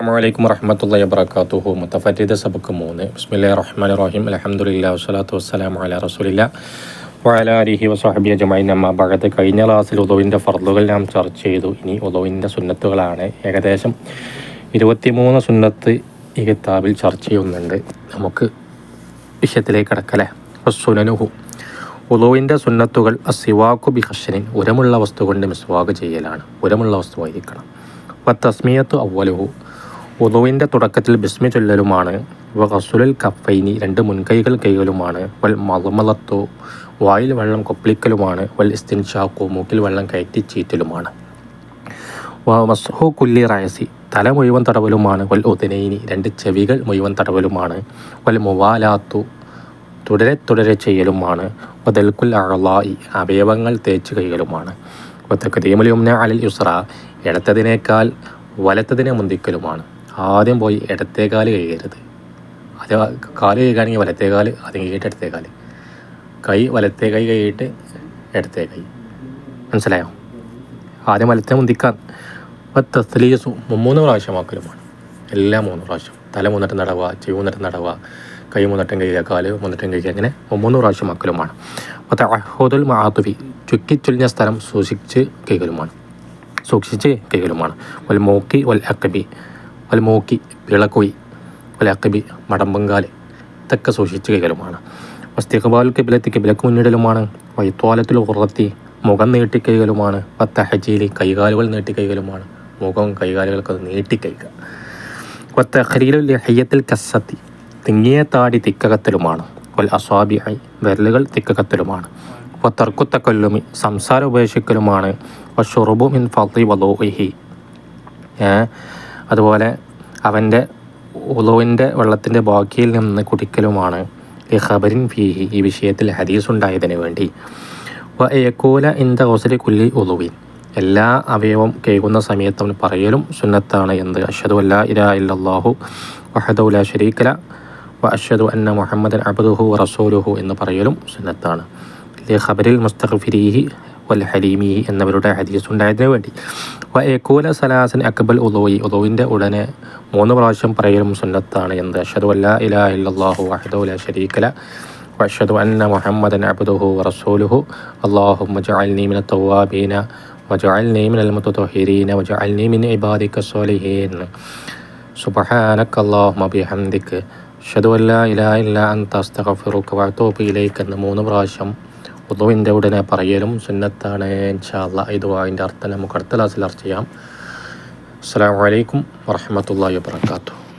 അസ്സാമലൈക്കും വറഹമത്തല്ലാ വബർക്കാത്തുഹു മുത്തഫരീദ് സബക്ക് മൂന്ന് ബിസ്മില്ലാ റഹ്മാൻ റഹീം അലഹമുല്ലാ വസ്സലാത്തു വസ്സലാം അല റസൂലില്ല വഅല അലിഹി വസ്ഹബി ജമായി നമ്മ ഭാഗത്ത് കഴിഞ്ഞ ക്ലാസ്സിൽ ഉദവിന്റെ ഫർദുകൾ നാം ചർച്ച ചെയ്തു ഇനി ഉദവിന്റെ സുന്നത്തുകളാണ് ഏകദേശം ഇരുപത്തിമൂന്ന് സുന്നത്ത് ഈ കിതാബിൽ ചർച്ച ചെയ്യുന്നുണ്ട്. നമുക്ക് വിഷയത്തിലേക്ക് കിടക്കല്ലേ സുനനുഹു ഉദവിന്റെ സുന്നത്തുകൾ അസിവാക്കു ബിഹഷനിൻ ഉരമുള്ള വസ്തു കൊണ്ട് മിസ്വാക്ക് ചെയ്യലാണ്. ഉരമുള്ള വസ്തുവായിരിക്കണം വ തസ്മിയത്തു അവലുഹു ഉദുവിന്റെ തുടക്കത്തിൽ ബിസ്മി ചൊല്ലലുമാണ്. വ കഫൈനി രണ്ട് മുൻകൈകൾ കൈകളുമാണ്. വൽ മതമലത്തു വായിൽ വെള്ളം കൊപ്പിളിക്കലുമാണ്. വൽ ഇസ്തിൻഷാക്കു മൂക്കിൽ വെള്ളം കയറ്റി ചീറ്റലുമാണ്. വ മസ്ഹു കുല്ലി റയസി തല മുഴുവൻ തടവലുമാണ്. വൽ ഉദനൈനി രണ്ട് ചെവികൾ മുഴുവൻ തടവലുമാണ്. വൽ മുവാലാത്തു തുടരെ തുടരെ ചെയ്യലുമാണ്. വതൽക്കുൽ അഴലായി അവയവങ്ങൾ തേച്ച് കൈകളുമാണ്. വത്തക്കതീമുലിയുംന അലൽ യുസ്ര ഇടത്തതിനേക്കാൾ വലത്തതിനെ മുന്തിക്കലുമാണ്. ആദ്യം പോയി ഇടത്തേ കാൽ കഴുകരുത്. അത് കാൽ കഴുകുകയാണെങ്കിൽ വലത്തേ കാൽ അത് കഴുകിയിട്ട് ഇടത്തേ കാൽ. കൈ വലത്തേ കൈ കഴുകിയിട്ട് ഇടത്തേ കൈ. മനസ്സിലായോ? ആദ്യം വലത്തെ മുന്തിക്കാൻ തസ്ലീസ് മൂന്ന് പ്രാവശ്യമാക്കലുമാണ് എല്ലാം മൂന്ന് പ്രാവശ്യം. തല മൂന്നിട്ട് നടവുക ചെവി മൂന്നിട്ട് നടവുക കൈ മൂന്നിട്ടും കഴിയുക കാൽ മൂന്നിട്ടും കഴിയുക അങ്ങനെ മൂന്ന് പ്രാവശ്യമാക്കലുമാണ് അപ്പോൾ അഹോദുൽ മാതുവി ചുറ്റിച്ചുലിഞ്ഞ സ്ഥലം സൂക്ഷിച്ച് കൈകലുമാണ് സൂക്ഷിച്ച് കൈകലുമാണ് വൽ മോക്കി വൽ അക്കബി വൽ വിളക്കൊയി വൽ അക്കബി മടമ്പങ്കാൽ ഇതൊക്കെ സൂക്ഷിച്ച് കൈകലുമാണ്. വസ്തിഖബാൽ കിബിലത്തി കിബിലക്ക് മുന്നിടലുമാണ്. വൈത്വാലത്തിൽ ഉറത്തി മുഖം നീട്ടിക്കൈകളുമാണ് പത്തഹജീലി കൈകാലുകൾ നീട്ടിക്കൈകളുമാണ് മുഖം കൈകാലുകൾക്ക് നീട്ടിക്കൈക വത്തഖരീലുൽ ലഹയ്യത്തിൽ കസത്തി തിങ്ങിയ താടി തിക്കകത്തലുമാണ്. വൽ അസ്വാബിയായി വിരലുകൾ തിക്കകത്തലുമാണ്. വത്തർക്കുത്തക്കൊല്ലുമി സംസാര ഉപേക്ഷിക്കലുമാണ്. വഷുറുബു മിൻ ഫത്തി വലോഹി അതുപോലെ അവന്റെ ഉളുവിന്റെ വെള്ളത്തിന്റെ ബാക്കിയിൽ നിന്ന് കുടിക്കലുമാണ്. ഈ ഖബരിൻ ഫീഹി. ഈ വിഷയത്തിൽ ഹദീസ് ഉണ്ടായതിനു വേണ്ടി. വ ഏക്കൂല ഇന്ത ഹോസലി കുല്ലി ഉളുവിൻ എല്ലാ അവയവം കേൾക്കുന്ന സമയത്ത് അവൻ പറയലും സുന്നത്താണ് എന്ത്. അഷദു അല്ല ഇലാ ഇല്ലാഹു വഹദുല ഷരീഖല വ അഷദു അന്ന മുഹമ്മദൻ അബ്ദുഹു റസൂലുഹു എന്ന് പറയലും സുന്നത്താണ്. ഖബരിൽ മുസ്തഖഫിരിഹി ഹലീമി എന്നവരുടെ ഹദീസ് ഉണ്ടായതിനു വേണ്ടി. വ സലാസൻ അക്ബൽ ഉദോയി. ഉദോവിന്റെ ഉടനെ മൂന്ന് പ്രാവശ്യം പറയലും സുന്നത്താണ് എന്ത്. അഷദു അല്ലാ ഇലാ ഇല്ലാഹു അഹദുല ഷരീഖല വഷദു അന്ന മുഹമ്മദൻ അബ്ദുഹു റസൂലുഹു. അള്ളാഹു മജാൽ നീമിന തവാബീന. വജാൽ നീമിൻ അൽ മുത്തുഹിരീന വജാൽ നീമിൻ ഇബാദിക്ക സോലിഹീൻ. സുബഹാനക്ക് അള്ളാഹു മബിഹന്ദിക്ക് ഷദു അല്ലാ ഇലാ ഇല്ല അൻ തസ്തഫിറുക്ക് വഴത്തോപ്പ് ഇലേക്കെന്ന് മൂന്ന് പ്രാവശ്യം ഉദുവിന്റെ ഉടനെ പറയലും സുന്നത്താണ് ഇൻഷാല്ല ഇത് അതിന്റെ അർത്ഥം നമുക്ക് അടുത്ത ക്ലാസ്സിൽ ചർച്ച ചെയ്യാം. അസ്സാം വലൈക്കും വാഹമത്തല്ലാ വാബർക്കാത്തു